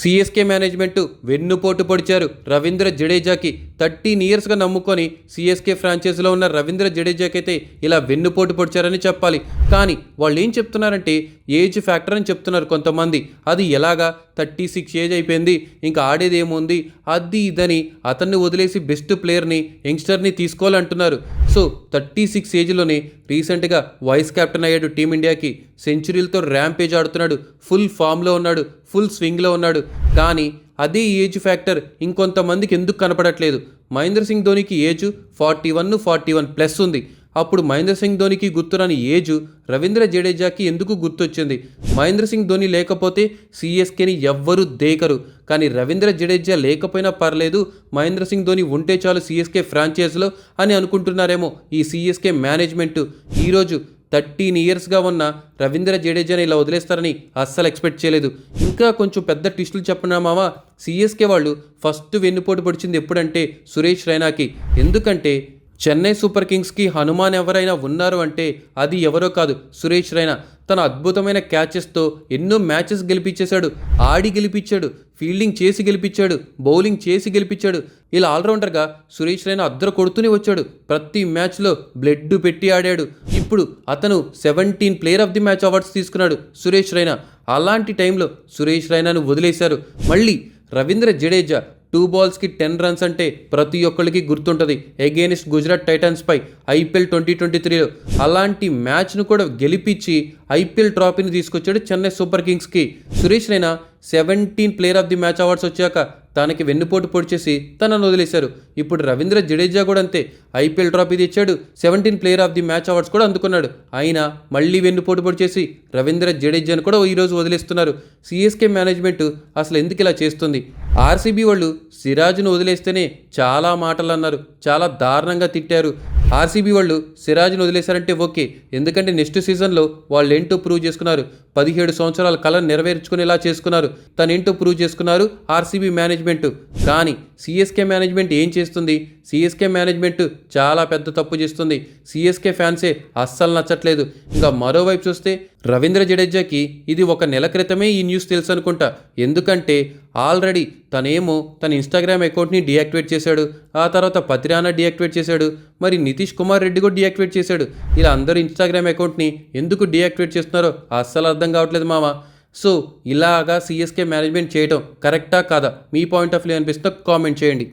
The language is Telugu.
సిఎస్కే మేనేజ్మెంట్ వెన్నుపోటు పొడిచారు రవీంద్ర జడేజాకి థర్టీన్ ఇయర్స్గా నమ్ముకొని సిఎస్కే ఫ్రాంచైజీలో ఉన్న రవీంద్ర జడేజాకి అయితే ఇలా వెన్నుపోటు పొడిచారని చెప్పాలి. కానీ వాళ్ళు ఏం చెప్తున్నారంటే ఏజ్ ఫ్యాక్టర్ అని చెప్తున్నారు కొంతమంది. అది ఎలాగా? థర్టీ సిక్స్ ఏజ్ అయిపోయింది. ఇంకా ఆడేది ఏముంది అది ఇదని అతన్ని వదిలేసి బెస్ట్ ప్లేయర్ని యంగ్స్టర్ని తీసుకోవాలంటున్నారు. సో థర్టీ సిక్స్ ఏజ్లోనే రీసెంట్గా వైస్ కెప్టెన్ అయ్యాడు టీమిండియాకి. సెంచరీలతో ర్యాంపేజ్ ఆడుతున్నాడు. ఫుల్ ఫామ్లో ఉన్నాడు. ఫుల్ స్వింగ్లో ఉన్నాడు. కానీ అదే ఏజ్ ఫ్యాక్టర్ ఇంకొంతమందికి ఎందుకు కనపడట్లేదు? Mahendra Singh ధోనికి age forty one forty one plus ఉంది. అప్పుడు మహేంద్ర సింగ్ ధోనికి గుర్తురాని ఏజ్ రవీంద్ర జడేజాకి ఎందుకు గుర్తొచ్చింది? మహేంద్ర సింగ్ ధోని లేకపోతే సిఎస్కేని ఎవ్వరూ దేకరు. కానీ రవీంద్ర జడేజా లేకపోయినా పర్లేదు మహేంద్ర సింగ్ ధోని ఉంటే చాలు సిఎస్కే ఫ్రాంచైజ్లో అని అనుకుంటున్నారేమో ఈ సిఎస్కే మేనేజ్మెంట్. ఈరోజు థర్టీన్ ఇయర్స్గా ఉన్న రవీంద్ర జడేజాని ఇలా వదిలేస్తారని అస్సలు ఎక్స్పెక్ట్ చేయలేదు. ఇంకా కొంచెం పెద్ద ట్విస్టులు చెప్పనా మావా? సిఎస్కే వాళ్ళు ఫస్ట్ వెన్నుపోటు పొడిచింది ఎప్పుడంటే సురేష్ రైనాకి. ఎందుకంటే చెన్నై సూపర్ కింగ్స్కి హనుమాన్ ఎవరైనా ఉన్నారు అంటే అది ఎవరో కాదు సురేష్ రైనా. తన అద్భుతమైన క్యాచెస్తో ఎన్నో మ్యాచెస్ గెలిపించేశాడు. ఆడి గెలిపించాడు. ఫీల్డింగ్ చేసి గెలిపించాడు. బౌలింగ్ చేసి గెలిపించాడు. ఇలా ఆల్రౌండర్గా సురేష్ రైనా అద్దరు కొడుతూనే వచ్చాడు. ప్రతి మ్యాచ్లో బ్లడ్ పెట్టి ఆడాడు. ఇప్పుడు అతను seventeen player of the match awards తీసుకున్నాడు సురేష్ రైనా. అలాంటి టైంలో సురేష్ రైనాను వదిలేశారు. మళ్ళీ రవీంద్ర జడేజా టూ బాల్స్కి టెన్ రన్స్ అంటే ప్రతి ఒక్కరికి గుర్తుంటుంది. అగేనిస్ట్ గుజరాత్ టైటన్స్ పై ఐపీఎల్ ట్వంటీ ట్వంటీ త్రీలో అలాంటి మ్యాచ్ను కూడా గెలిపించి ఐపీఎల్ ట్రాఫీని తీసుకొచ్చాడు Chennai super కింగ్స్కి. Suresh Raina seventeen player of the match awards వచ్చాక తనకి వెన్నుపోటు పొడిచేసి తనను వదిలేశారు. ఇప్పుడు రవీంద్ర జడేజా కూడా అంతే. ఐపీఎల్ ట్రాఫీ తెచ్చాడు. Seventeen player of the match awards కూడా అందుకున్నాడు. అయినా మళ్ళీ వెన్నుపోటు పొడిచేసి రవీంద్ర జడేజాను కూడా ఈరోజు వదిలేస్తున్నారు. సిఎస్కే మేనేజ్మెంట్ అసలు ఎందుకు ఇలా చేస్తుంది? ఆర్సీబీ వాళ్ళు సిరాజ్ను వదిలేస్తేనే చాలా మాటలు అన్నారు. చాలా దారుణంగా తిట్టారు. ఆర్సీబీ వాళ్ళు సిరాజ్ను వదిలేశారంటే ఓకే. ఎందుకంటే నెక్స్ట్ సీజన్లో వాళ్ళు ఏంటో ప్రూవ్ చేసుకున్నారు. పదిహేడు సంవత్సరాల కళను నెరవేర్చుకునేలా చేసుకున్నారు. తనేంటో ప్రూవ్ చేసుకున్నారు? RCB management. కానీ సిఎస్కే మేనేజ్మెంట్ ఏం చేస్తుంది? సిఎస్కే మేనేజ్మెంట్ చాలా పెద్ద తప్పు చేస్తుంది. సిఎస్కే ఫ్యాన్సే అస్సలు నచ్చట్లేదు. ఇంకా మరోవైపు చూస్తే రవీంద్ర జడేజాకి ఇది ఒక నెల క్రితమే ఈ న్యూస్ తెలుసు అనుకుంటా ఎందుకంటే ఆల్రెడీ తనేమో తన ఇన్స్టాగ్రామ్ అకౌంట్ని డియాక్టివేట్ చేశాడు. ఆ తర్వాత పతిరానా డియాక్టివేట్ చేశాడు. మరి నితీష్ కుమార్ రెడ్డి కూడా డియాక్టివేట్ చేశాడు. ఇలా అందరూ ఇన్స్టాగ్రామ్ అకౌంట్ని ఎందుకు డియాక్టివేట్ చేస్తున్నారో అస్సలు అర్థం కావట్లేదు మామ. సో ఇలాగా సిఎస్కే మేనేజ్మెంట్ చేయటం కరెక్టా కాదా? మీ పాయింట్ ఆఫ్ వ్యూ అనిపిస్తే కామెంట్ చేయండి.